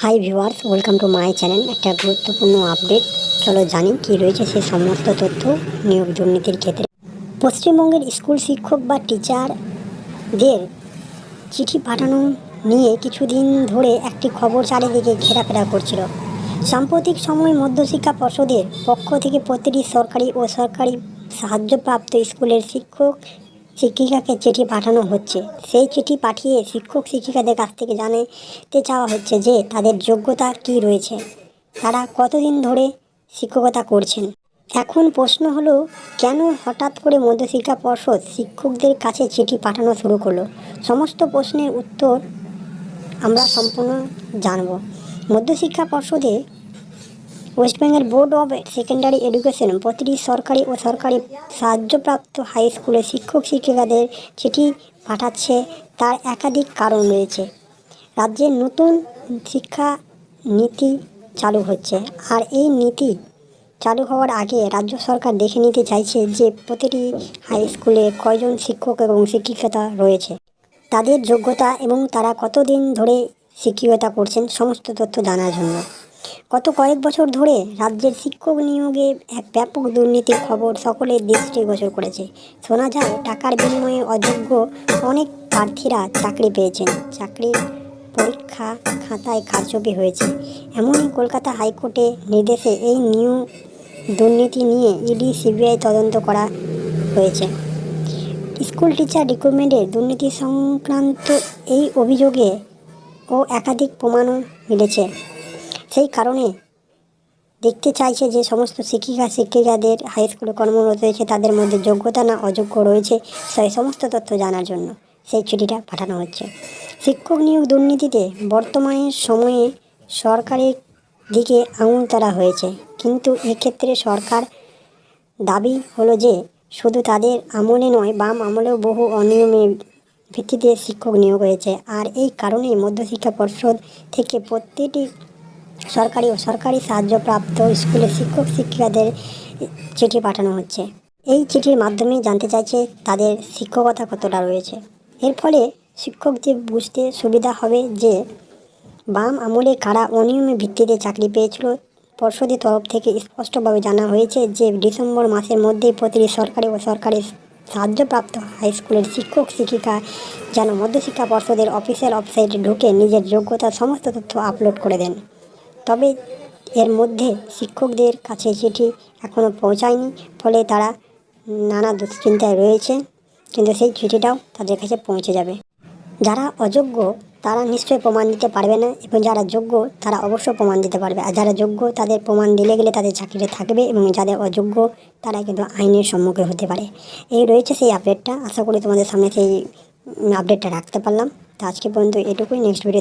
Hi viewers welcome to my channel একটা গুরুত্বপূর্ণ update চলো জানি কি রয়েছে সেই সমস্ত তথ্য নিয়োগ দুর্নীতির ক্ষেত্রে। পশ্চিমবঙ্গের স্কুল শিক্ষক বা টিচারদের চিঠি পাঠানো নিয়ে কিছুদিন ধরে একটি খবর চারিদিকে ঘেরাফেরা করছিল। সাম্প্রতিক সময় মধ্যশিক্ষা পর্ষদের পক্ষ থেকে প্রতিটি সরকারি ও সরকারি সাহায্যপ্রাপ্ত স্কুলের শিক্ষক শিক্ষিকাকে চিঠি পাঠানো হচ্ছে। সেই চিঠি পাঠিয়ে শিক্ষক শিক্ষিকাদের কাছ থেকে জানাতে চাওয়া হচ্ছে যে তাদের যোগ্যতা কী রয়েছে। তারা কতদিন ধরে শিক্ষকতা করছেন? এখন প্রশ্ন হলো, কেন হঠাৎ করে মধ্যশিক্ষা পর্ষদ শিক্ষকদের কাছে চিঠি পাঠানো শুরু করল? সমস্ত প্রশ্নের উত্তর আমরা সম্পূর্ণ জানব। মধ্যশিক্ষা পর্ষদে West Bengal board of secondary education প্রতিটি সরকারি ও সরকারি সাহায্যপ্রাপ্ত হাই স্কুলে শিক্ষক, শিক্ষিকাদের চিঠি পাঠাচ্ছে। তার একাধিক কারণ রয়েছে। রাজ্যের নতুন শিক্ষা নীতি চালু হচ্ছে। আর এই নীতি চালু হওয়ার আগে রাজ্য সরকার দেখে নিতে চাইছে যে, প্রতিটি হাই স্কুলে কয়জন শিক্ষক এবং শিক্ষিকতা রয়েছে? তাদের যোগ্যতা এবং তারা কতদিন ধরে শিক্ষিকতা করছেন, সমস্ত তথ্য জানার জন্য। গত কয়েক বছর ধরে রাজ্যের শিক্ষক নিয়োগে এক ব্যাপক দুর্নীতির খবর সকলের দৃষ্টি গোচর করেছে। শোনা যায়, টাকার বিনিময়ে অযোগ্য অনেক প্রার্থীরা চাকরি পেয়েছেন। চাকরির পরীক্ষা খাতায় কারচুপি হয়েছে। এমনই কলকাতা হাইকোর্টে নির্দেশে এই নিয়োগ দুর্নীতি নিয়ে ইডি, সিবিআই তদন্ত করা হয়েছে। স্কুল টিচার রিক্রুটমেন্টের দুর্নীতি সংক্রান্ত এই অভিযোগে ও একাধিক প্রমাণও মিলেছে। সেই কারণে দেখতে চাইছে যে সমস্ত শিক্ষিকা, শিক্ষিকাদের হাই স্কুলে কর্মরত রয়েছে, তাদের মধ্যে যোগ্যতা না অযোগ্য রয়েছে, সেই সমস্ত তথ্য জানার জন্য সেই চিঠিটা পাঠানো হচ্ছে। শিক্ষক নিয়োগ দুর্নীতিতে বর্তমানে সময়ে সরকারের দিকে আঙুল তোলা হয়েছে। কিন্তু এক্ষেত্রে সরকার দাবি হলো যে শুধু তাদের আমলে নয়, বাম আমলেও বহু অনিয়মের ভিত্তিতে শিক্ষক নিয়োগ হয়েছে। আর এই কারণেই মধ্যশিক্ষা পর্ষদ থেকে প্রতিটি সরকারি ও সরকারি সাহায্যপ্রাপ্ত স্কুলের শিক্ষক শিক্ষিকাদের চিঠি পাঠানো হচ্ছে। এই চিঠির মাধ্যমে জানতে চাইছে তাদের শিক্ষকতা কতটা রয়েছে। এর ফলে শিক্ষকদের বুঝতে সুবিধা হবে যে বাম আমলে কারা অনিয়মের ভিত্তিতে চাকরি পেয়েছিল। পর্ষদের তরফ থেকে স্পষ্টভাবে জানা হয়েছে যে ডিসেম্বর মাসের মধ্যেই প্রতিটি সরকারি ও সরকারি সাহায্যপ্রাপ্ত হাই স্কুলের শিক্ষক শিক্ষিকা যেন মধ্যশিক্ষা পর্ষদের অফিসিয়াল ওয়েবসাইটে ঢুকে নিজের যোগ্যতার সমস্ত তথ্য আপলোড করে দেন। তবে এর মধ্যে শিক্ষকদের কাছে চিঠি এখনও পৌঁছায়নি, ফলে তারা নানা দুশ্চিন্তায় রয়েছে, কিন্তু সেই চিঠিটাও তাদের কাছে পৌঁছে যাবে। যারা অযোগ্য, তারা নিশ্চয়ই প্রমাণ দিতে পারবে না, এবং যারা যোগ্য, তারা অবশ্যই প্রমাণ দিতে পারবে। আর যারা যোগ্য, তাদের প্রমাণ দিলে গেলে তাদের চাকরিতে থাকবে, এবং যাদের অযোগ্য, তারা কিন্তু আইনের সম্মুখীন হতে পারে। এই রয়েছে সেই আপডেটটা। আশা করি তোমাদের সামনে সেই আপডেটটা রাখতে পারলাম। তো আজকে পর্যন্ত এটুকুই। Next video